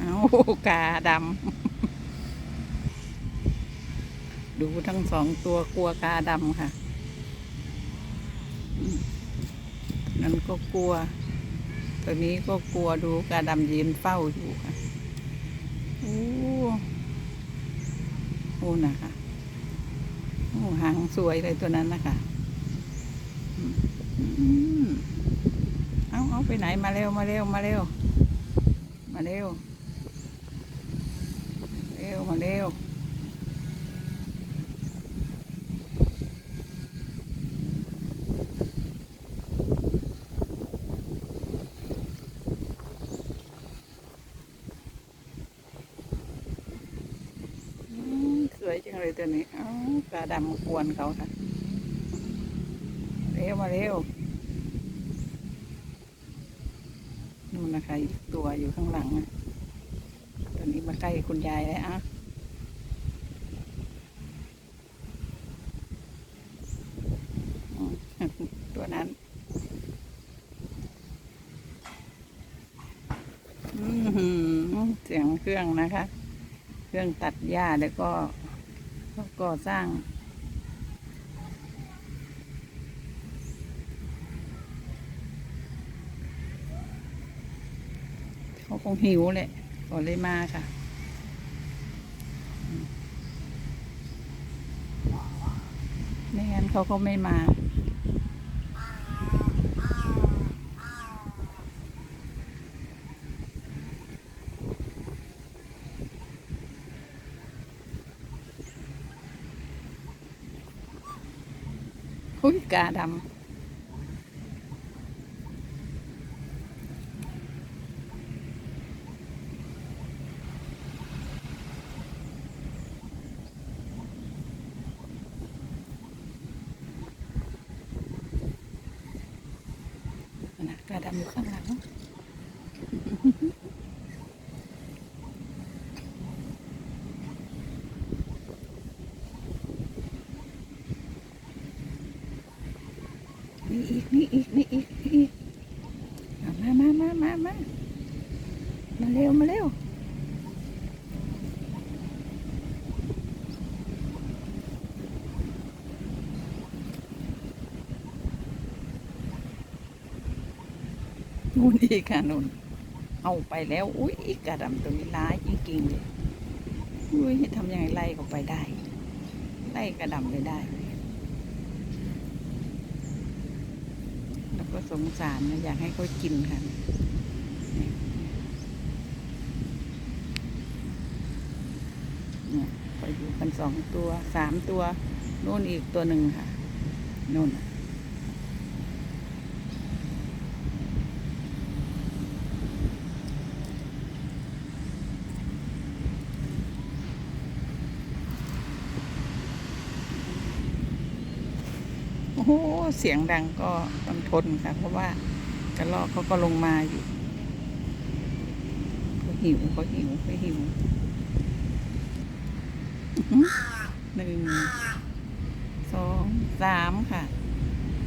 เอากาดำ ดูทั้งสองตัวกลัวกาดำค่ะ นั่นก็กลัว ตัวนี้ก็กลัวดูกาดำยืนเฝ้าอยู่ค่ะโอ้โอ้นะคะโอ้หางสวยเลยตัวนั้นนะคะอืมอืมเอาเอาไปไหนมาเร็วมาเร็วมาเร็วมาเร็ว เร็วมาเร็วอืมสวยจังเลยตัวนี้เอ้ากระดำมกวนเขาค่ะเร็วมาเร็วนู่นนะคะอีกตัวอยู่ข้างหลังนะตัวนี้มาใกล้คุณยายแล้วอะอืม ตัวนั้น อือหือเสียงเครื่องนะคะ เครื่องตัดหญ้าแล้วก็ก็ก่อสร้างเขาคงหิวแหละก็เลยมาค่ะไม่งั้นเขาก็ไม่มา อุ้ยกาดำนะกาดำอยู่ข้างหลัง นี่อีกนี่อีกนี่อีกนี่อีกเอามามามามามามาเร็วมาเร็ว นู่นอีกค่ะนู่นเอาไปแล้ว อุ้ยกระดำตัวนี้ร้ายจริงๆเลยอุ้ยทำยังไงไล่เขาไปได้ ไล่กระดำไปได้ แล้วก็สงสารนะอยากให้เขากินค่ะเนี่ยไปอยู่กันสองตัวสามตัวนู่นอีกตัวหนึ่งค่ะนู่น อ้โหเสียงดังก็ต้องทนค่ะ เพราะว่ากระรอกเขาก็ลงมาอยู่เขาหิวเขาหิวเขาหิวหนึ่งสองสามค่ะ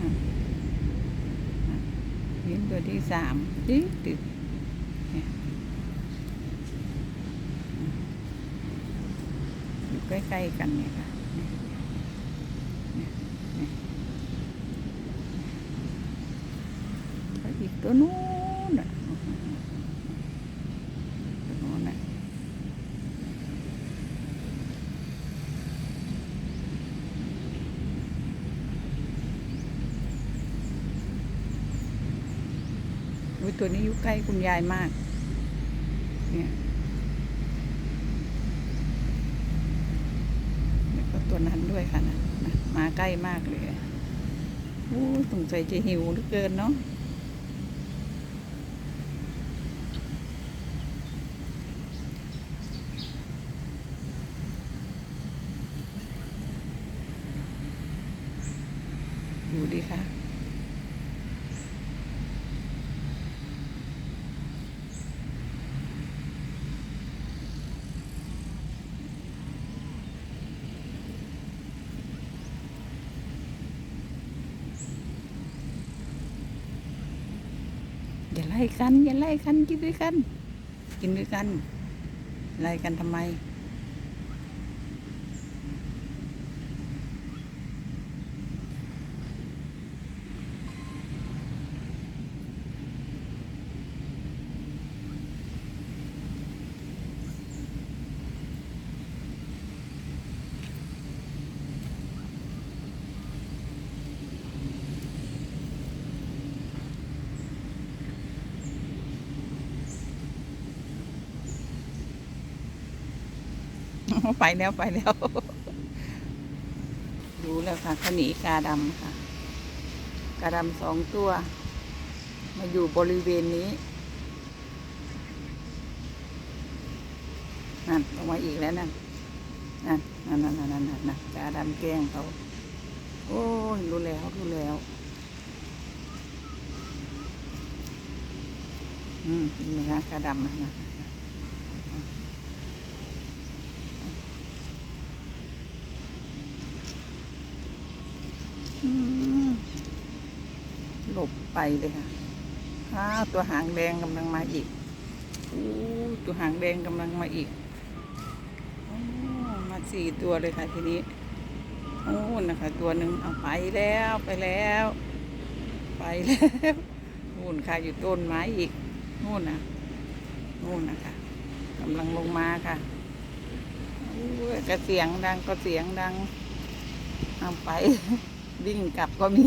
อะอะนี่ตัวที่สามติดติดเนี่อยู่ใกล้ ๆ กันเนี่ยค่ะเนี่ยเนี่ยเนี่ยแล้วอีก ตัวนู้นน่ะตัวนู้นน่ะอุ๊ยตัวนี้อยู่ใกล้คุณยายมาก เนี่ยแล้วก็ตัวนั้นด้วยค่ะนะมาใกล้มากเลยโอ้สงสัยจะหิวเหลือเกินเนาะ ดูดิค่ะ อย่าไล่กัน อย่าไล่กัน กินด้วยกัน กินด้วยกัน ไล่กันทำไม ไปแล้วไปแล้วดูแล้วค่ะเขาหนีกาดำค่ะ กาดำสองตัว มาอยู่บริเวณนี้นั่นลงมาอีกแล้วนั่นนั่นนั่นนั่นนั่นนั่นนั่นกาดำแกล้งเขาโอ้ยรู้แล้วรู้แล้วอืมนี่นะกาดำนะนะ อืม หลบไปเลยค่ะอ้าวตัวหางแดงกำลังมาอีกอู้ตัวหางแดงกำลังมาอีกอมาสี่ตัวเลยค่ะทีนี้โอ้นะคะ ตัวหนึ่งเอาไปแล้วไปแล้ว ไปแล้วนู่นค่ะอยู่ต้นไม้อีกนู่นนะนู่นนะคะกำลังลงมาค่ะกระเสียงดังก็เสียงดังเอาไปวิ่งกลับก็มี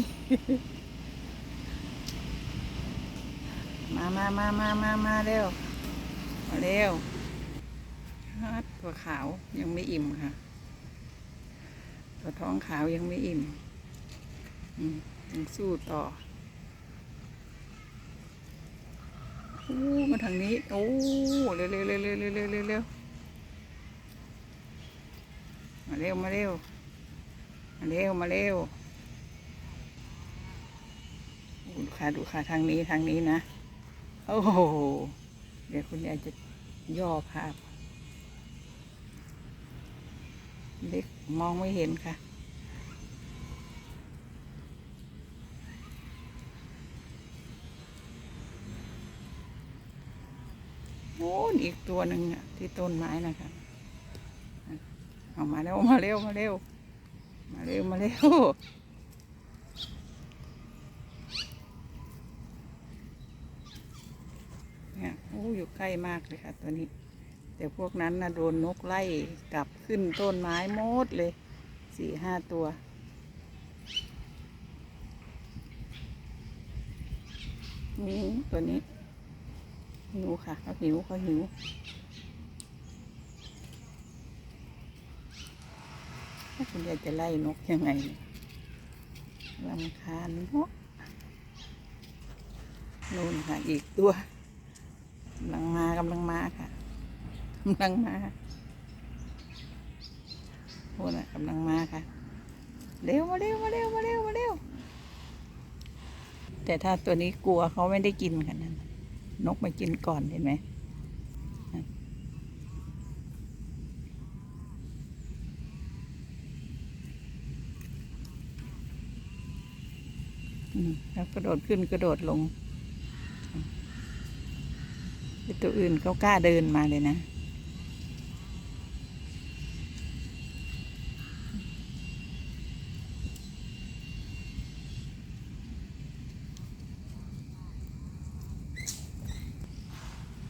มามามามามามาเร็วมาเร็วตัวขาวยังไม่อิ่มค่ะ ตัวท้องขาวยังไม่อิ่มยังสู้ต่อโอ้มาทางนี้ โอ้เร็วเร็วเร็วเร็วเร็วเร็วเร็วมาเร็วมาเร็วมาเร็วมาเร็วดูค่ะดูค่ะทางนี้ทางนี้นะ โอ้โห เดี๋ยวคุณยายจะย่อภาพ เล็กมองไม่เห็นค่ะ โอ้อีกตัวหนึ่งอะ ที่ต้นไม้นะคะเอามาเร็วมาเร็วมาเร็ว มาเร็ว มาเร็ว เนี่ยโอ้อยู่ใก ล้มากเลยค่ะตัวนี้ แต่พวกนั้นนะโดนนกไล่กลับขึ้นต้นไม้หมดเลยสี่ห้าตัว นี่ตัวนี้หิวค่ะเขาหิวเขาหิวถ้าคุณยายจะไล่นกยังไงลำคาญนกนู่นค่ะอีกตัวำลังมากำลังมาค่ะกำลังมาโน่นะกำลังมาค่ะ เร็วมาเร็วมาเร็วมาเร็วมาเร็วแต่ถ้าตัวนี้กลัวเขาไม่ได้กินกันนั่นน่ะนกมากินก่อนเห็นไหมแล้วกระโดดขึ้นกระโดดลง ตัวอื่นเขากล้าเดินมาเลยนะ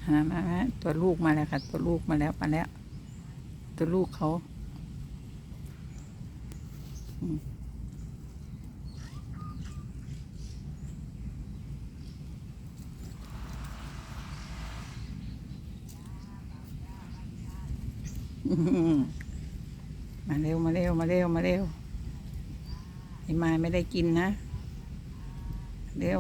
หามาตัวลูกมาแล้วค่ะ ตัวลูกมาแล้วมาแล้ว ตัวลูกเขาอืม อื้อหือ มาเร็วมาเร็วมาเร็วมาเร็วไอ้มาไม่ได้กินนะ เร็ว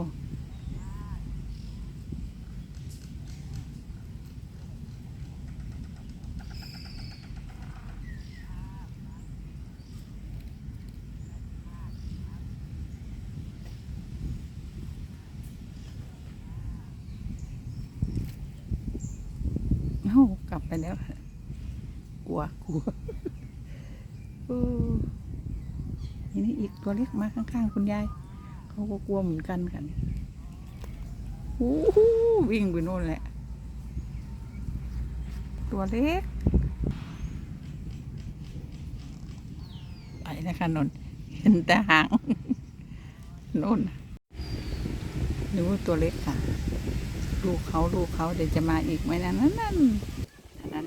เอ้กลับไปแล้ว ลัวกลัวเออนี่นี่อีกตัวเล็กมาข้างๆ คุณยาย เขาก็กลัวเหมือนกันค่ะเนี่ยโอ้โหวิ่งไปโน่นแหละ ตัวเล็ก ไปนะคะนนท์เห็นแต่หางนู่นน่ะดูตัวเล็กค่ะ ลูกเขาลูกเขาเดี๋ยวจะมาอีกไหมนะนั่นนั่น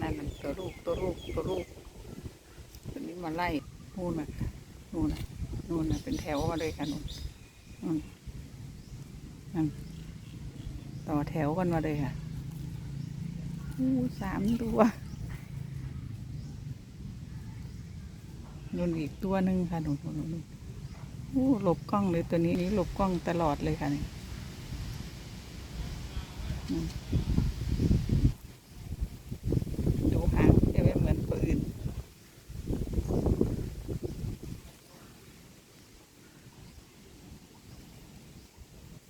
นั่นนั่นนั่นตัวลูกตัวลูกตัวลูกตัวนี้มาไล่นู่นน่ะนู่นน่ะนู่นน่ะเป็นแถวมาเลยค่ะนู่นนู่นนั่นต่อแถวกันมาเลยค่ะอู้สามตัวนู่นอีกตัวหนึ่งค่ะนู่นนู่นนู่นอู้หลบกล้องเลยตัวนี้นี่หลบกล้องตลอดเลยค่ะนี่ ดูหางจะไม่เหมือนตัวอื่น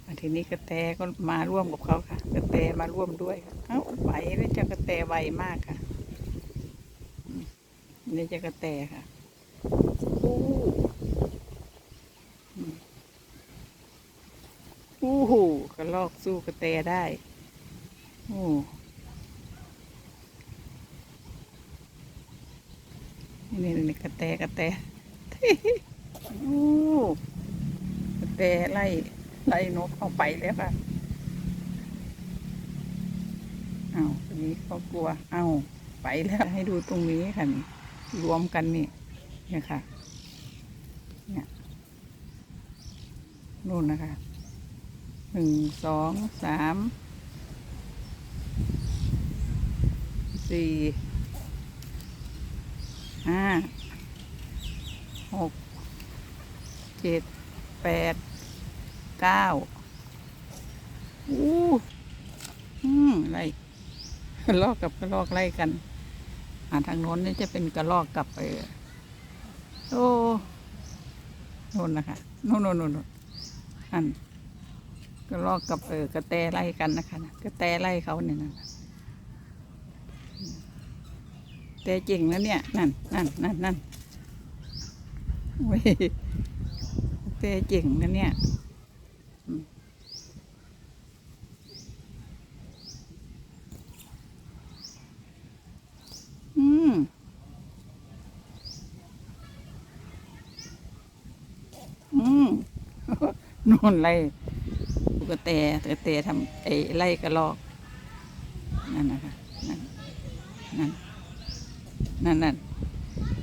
มา ทีนี้กระแตก็มาร่วมกับเขาค่ะ กระแตมาร่วมด้วยค่ะเอ้าไหวแล้วเจ้ากระแตไวมากค่ะนี่เจ้ากระแตค่ะโอ้อืมอู้หูกระลอกสู้กระแตได้โอ้นี่นี่กระแตกระแตโอ้กระแตไล่ ไล่นกเข้าไปแล้วค่ะเอาวตัวนี้เขากลัว เอาไปแล้วให้ดูตรงนี้ค่ะนี่รวมกันนี่เนี่ยค่ะ เนี่ยนู่นนะคะหนึ่งสองสามสี่ห้าหกเจ็ดแปด เก้าอู้อืมไล่กระลอกกับกระลอกไล่กันอ่าทางโน้นนี่จะเป็นกระลอกกับเออโอ้โน่นนะคะโน่นโน่นโน่นโน่นอันกระลอกกับเออกระแตไล่กันนะคะนะกระแตไล่เขาเนี่ยนะแต่เจ๋งแล้วเนี่ยนั่นนั่นนั่นนั่นเว้ยแต่เจ๋งนะเนี่ยอืมอืมอืม นู่นไล่กระแตกระแตทำไอ้ไล่กระลอก นั่นนะคะนั่นนั่นนั่นนั่น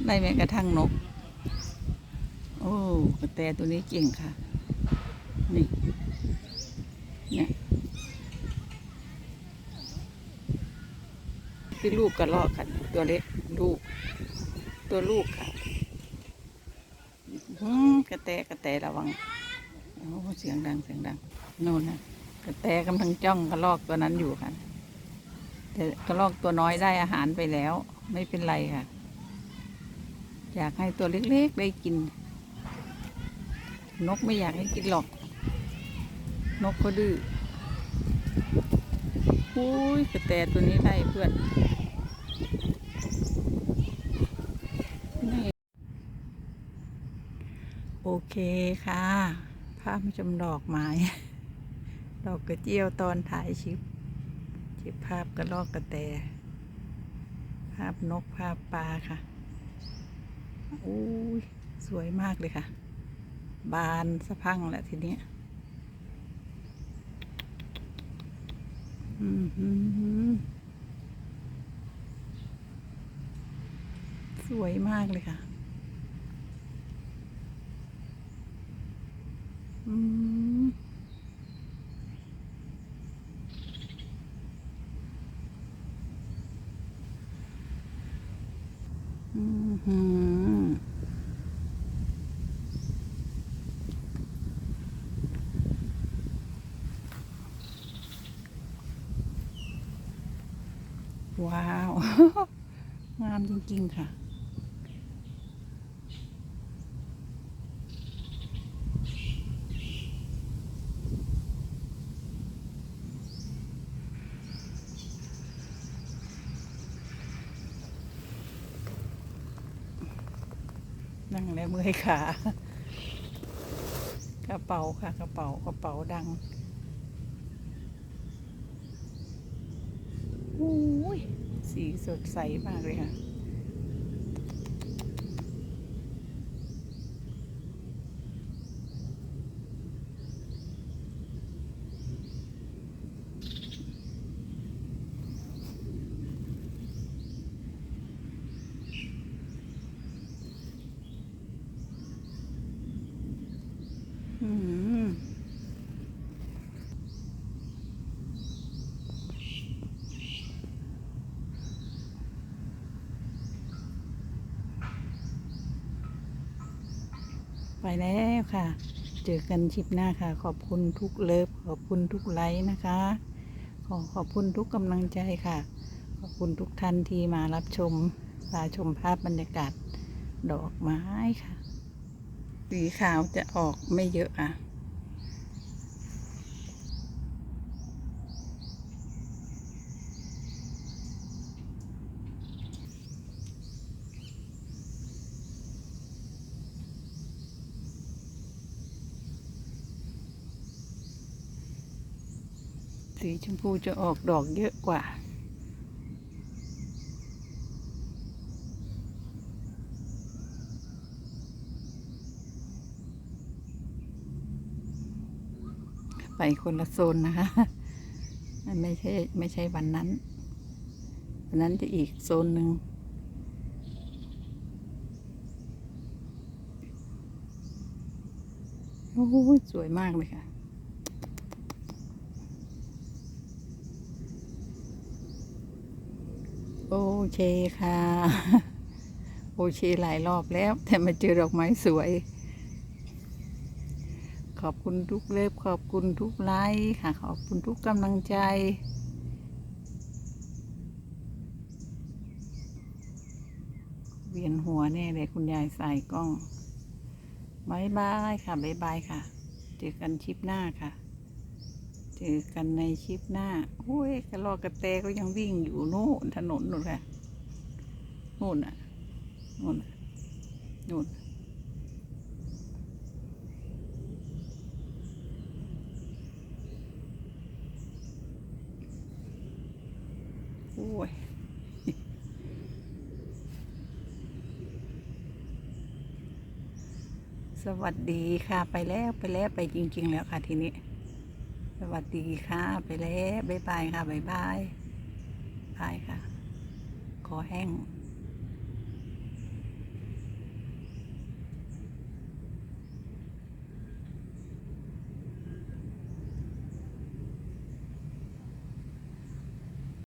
ไล่แม้กระทั่งนก โอ้กระแตตัวนี้เก่งค่ะ นี่เนี่ยที่ลูกกระลอกกันตัวเล็กลูก ตัวลูกค่ะอืมกระแตกระแตระวัง โอ้เสียงดังเสียงดังโน่นนะกระแตกำลังจ้องกระลอกตัวนั้นอยู่ค่ะ แต่กระรอกตัวน้อยได้อาหารไปแล้ว ไม่เป็นไรค่ะ อยากให้ตัวเล็กๆได้กิน นกไม่อยากให้กินหรอก นกก็ดื้ออุ้ยกระแตตัวนี้ไล่เพื่อนโอเคค่ะ ภาพชมดอกไม้ ดอกกระเจียวตอนถ่ายชิปเก็บภาพกระลอกกระแต ภาพนกภาพปลาค่ะอู้ยสวยมากเลยค่ะ บานสะพังแหละทีนี้สวยมากเลยค่ะ อืม อือหือ ว้าว งามจริง ๆ ค่ะ งและเมื่อยขากระเป๋าค่ะกระเป๋ากระเป๋าดังอุ้ยสีสดใสมากเลยค่ะ อืม ไปแล้วค่ะ เจอกันชิปหน้าค่ะ ขอบคุณทุกเลิฟขอบคุณทุกไลค์นะคะ ขอขอบคุณทุกกำลังใจค่ะ ขอบคุณทุกท่านที่มารับชมพาชมภาพบรรยากาศดอกไม้ค่ะ สีขาวจะออกไม่เยอะอะ สีชมพูจะออกดอกเยอะกว่า ไปคนละโซนนะคะไม่ใช่ไม่ใช่วันนั้น วันนั้นจะอีกโซนหนึ่งโอ้โหสวยมากเลยค่ะ โอ เคค่ะ โอเคหลายรอบแล้ว แต่มาเจอดอกไม้สวย ขอบคุณทุกเล็บขอบคุณทุกไลค์ค่ะ ขอบคุณทุกกำลังใจเวียนหัวแน่เลยคุณยายใส่กล้องบายบายค่ะบายบายค่ะ เจอกันชิปหน้าค่ะ เจอกันในชิปหน้าโอ้ยกระรอกกระแตก็ยังวิ่งอยู่โน่นถนนนู่นค่ะ นู่นน่ะนู่นนู่นโอ้ยสวัสดีค่ะ ไปแล้วไปแล้วไปจริง ๆ แล้วค่ะทีนี้ สวัสดีค่ะ ไปแล้วบ๊ายบายค่ะบ๊ายบายบายค่ะ ขอแห้ง